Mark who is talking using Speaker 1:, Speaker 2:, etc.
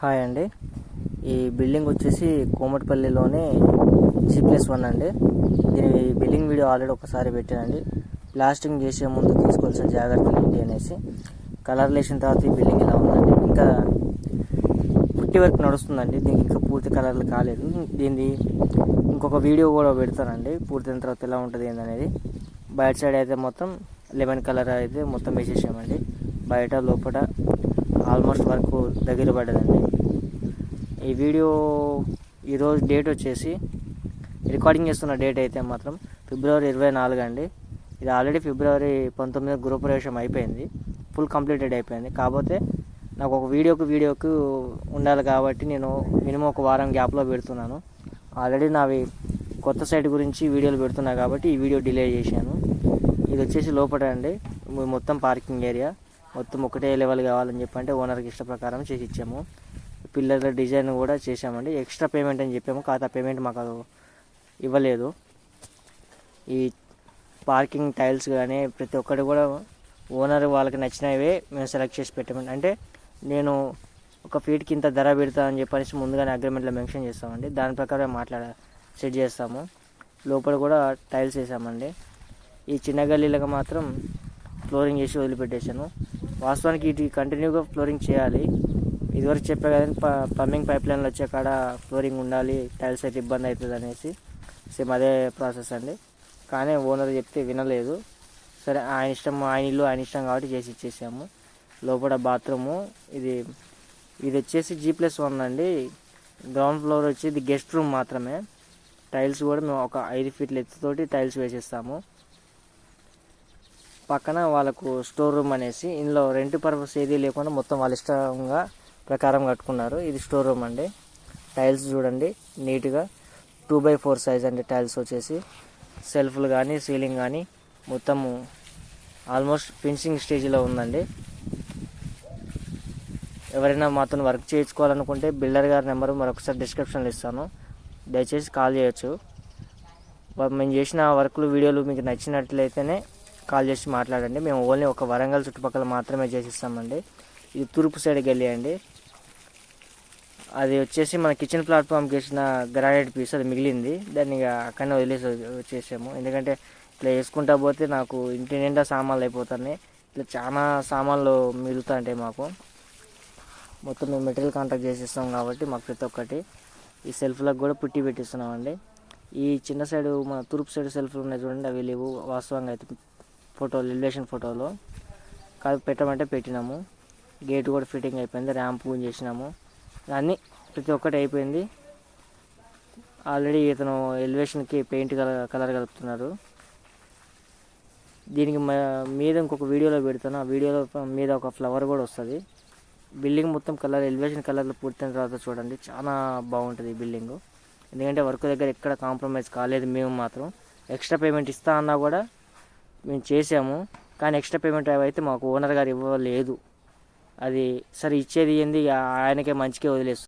Speaker 1: Hi అండి. ఈ building వచ్చేసి కోమటిపల్లిలోని జీ ప్లస్ వన్ అండి. దీని బిల్డింగ్ వీడియో ఆల్రెడీ ఒకసారి పెట్టానండి. ప్లాస్టింగ్ చేసే ముందు తీసుకోవాల్సిన జాగ్రత్తలు ఏంటి అనేసి. కలర్ లేసిన తర్వాత ఈ బిల్డింగ్ ఇలా ఉందండి. ఇంకా పుట్టి వరకు నడుస్తుందండి. దీనికి ఇంకా పూర్తి కలర్లు కాలేదు. దీన్ని ఇంకొక వీడియో కూడా పెడతానండి. పూర్తయిన తర్వాత ఎలా ఉంటుంది ఏందనేది బయట సైడ్ అయితే మొత్తం లెమన్ కలర్ అయితే మొత్తం వేసేసామండి. బయట లోపల ఆల్మోస్ట్ వరకు దగ్గర పడ్డదండి. ఈ వీడియో ఈరోజు డేట్ వచ్చేసి రికార్డింగ్ చేస్తున్న డేట్ అయితే మాత్రం ఫిబ్రవరి ఇరవై నాలుగు అండి. ఇది ఆల్రెడీ ఫిబ్రవరి పంతొమ్మిది గృహప్రవేశం అయిపోయింది. ఫుల్ కంప్లీటెడ్ అయిపోయింది. కాకపోతే నాకు ఒక వీడియోకు వీడియోకు ఉండాలి కాబట్టి నేను మినిమం ఒక వారం గ్యాప్లో పెడుతున్నాను. ఆల్రెడీ నావి కొత్త సైట్ గురించి వీడియోలు పెడుతున్నా కాబట్టి ఈ వీడియో డిలే చేశాను. ఇది వచ్చేసి లోపల అండి. మొత్తం పార్కింగ్ ఏరియా. మొత్తం ఒకటే లెవెల్ కావాలని చెప్పి అంటే ఓనర్కి ఇష్ట ప్రకారం చేసి ఇచ్చాము. పిల్లల డిజైన్ కూడా చేసామండి ఎక్స్ట్రా పేమెంట్ అని చెప్పాము. కాకపోతే పేమెంట్ మాకు ఇవ్వలేదు. ఈ పార్కింగ్ టైల్స్ కానీ ప్రతి ఒక్కటి కూడా ఓనర్ వాళ్ళకి నచ్చినవే మేము సెలెక్ట్ చేసి పెట్టామండి అంటే నేను ఒక ఫీట్కి ఇంత ధర పెడతా అని చెప్పేసి ముందుగానే అగ్రిమెంట్లో మెన్షన్ చేస్తామండి. దాని ప్రకారం మాట్లాడ సెట్ చేస్తాము. లోపల కూడా టైల్స్ వేసామండి. ఈ చిన్న గల్లీలకు మాత్రం ఫ్లోరింగ్ చేసి వదిలిపెట్టేశాను. వాస్తవానికి ఇటు కంటిన్యూగా ఫ్లోరింగ్ చేయాలి. ఇదివరకు చెప్పే కదా ప్లంబింగ్ పైప్ లైన్లు వచ్చే కాడ ఫ్లోరింగ్ ఉండాలి టైల్స్ అయితే ఇబ్బంది అవుతుంది అనేసి సేమ్ అదే ప్రాసెస్ అండి. కానీ ఓనర్ చెప్తే వినలేదు. సరే ఆయన ఇష్టం ఆయన ఇల్లు ఆయన ఇష్టం కాబట్టి చేసి ఇచ్చేసాము. లోపల బాత్రూము ఇది ఇది వచ్చేసి జీ ప్లస్ వన్ అండి. గ్రౌండ్ ఫ్లోర్ వచ్చి ఇది గెస్ట్ రూమ్ మాత్రమే. టైల్స్ కూడా మేము ఒక ఐదు ఫీట్ల ఎత్తుతోటి టైల్స్ వేసేస్తాము. పక్కన వాళ్ళకు స్టోర్ రూమ్ అనేసి ఇందులో రెంట్ పర్పస్ ఏది లేకుండా మొత్తం వాళ్ళ ఇష్టంగా ప్రకారం కట్టుకున్నారు. ఇది స్టోర్ రూమ్ అండి. టైల్స్ చూడండి నీట్గా టూ బై ఫోర్ సైజ్ అండి టైల్స్ వచ్చేసి. సెల్ఫ్లు కానీ సీలింగ్ కానీ మొత్తము ఆల్మోస్ట్ ఫినిషింగ్ స్టేజ్లో ఉందండి. ఎవరైనా మాతో వర్క్ చేయించుకోవాలనుకుంటే బిల్డర్ గారి నెంబరు మరొకసారి డిస్క్రిప్షన్లో ఇస్తాను. దయచేసి కాల్ చేయొచ్చు. మేము చేసిన వర్క్లు వీడియోలు మీకు నచ్చినట్లయితేనే కాల్ చేసి మాట్లాడండి. మేము ఓన్లీ ఒక వరంగల్ చుట్టుపక్కల మాత్రమే చేసిస్తామండి. ఇది తూర్పు సైడ్ గల్లీ అండి. అది వచ్చేసి మన కిచెన్ ప్లాట్ఫామ్కి వేసిన గ్రానైట్ పీస్ అది మిగిలింది. దాన్ని ఇక అక్కడనే వదిలేసి వచ్చేసాము. ఎందుకంటే ఇట్లా వేసుకుంటా పోతే నాకు ఇంటి నిండా సామాన్లు అయిపోతున్నాయి. ఇట్లా చాలా సామాన్లు మిగులుతుంటాయి మాకు. మొత్తం మేము మెటీరియల్ కాంటాక్ట్ చేసిస్తాం కాబట్టి మాకు ప్రతి ఒక్కటి. ఈ సెల్ఫ్లకు కూడా పుట్టి పెట్టిస్తున్నామండి. ఈ చిన్న సైడ్ మన తూర్పు సైడ్ సెల్ఫ్లు ఉన్నాయి చూడండి అవి లేవు. వాస్తవంగా అయితే ఫోటోలు ఎలివేషన్ ఫోటోలో కాదు పెట్టమంటే పెట్టినాము. గేట్ కూడా ఫిట్టింగ్ అయిపోయింది ర్యాంప్ చేసినాము. అన్నీ ప్రతి ఒక్కటి అయిపోయింది. ఆల్రెడీ ఇతను ఎలివేషన్కి పెయింట్ కలర్ కలర్ కలుపుతున్నారు. దీనికి మీద ఇంకొక వీడియోలో పెడతాను ఆ వీడియోలో మీద ఒక ఫ్లవర్ కూడా వస్తుంది. బిల్డింగ్ మొత్తం కలర్ ఎలివేషన్ కలర్లో పూర్తయిన తర్వాత చూడండి. చాలా బాగుంటుంది ఈ బిల్డింగ్ ఎందుకంటే వర్క్ దగ్గర ఎక్కడ కాంప్రమైజ్ కాలేదు మేము మాత్రం. ఎక్స్ట్రా పేమెంట్ ఇస్తా అన్నా కూడా మేము చేసాము. కానీ ఎక్స్ట్రా పేమెంట్ అయితే మాకు ఓనర్ గారు ఇవ్వలేదు. అది సరే ఇచ్చేది ఏంది? ఇక ఆయనకే మంచికే వదిలేస్తుంది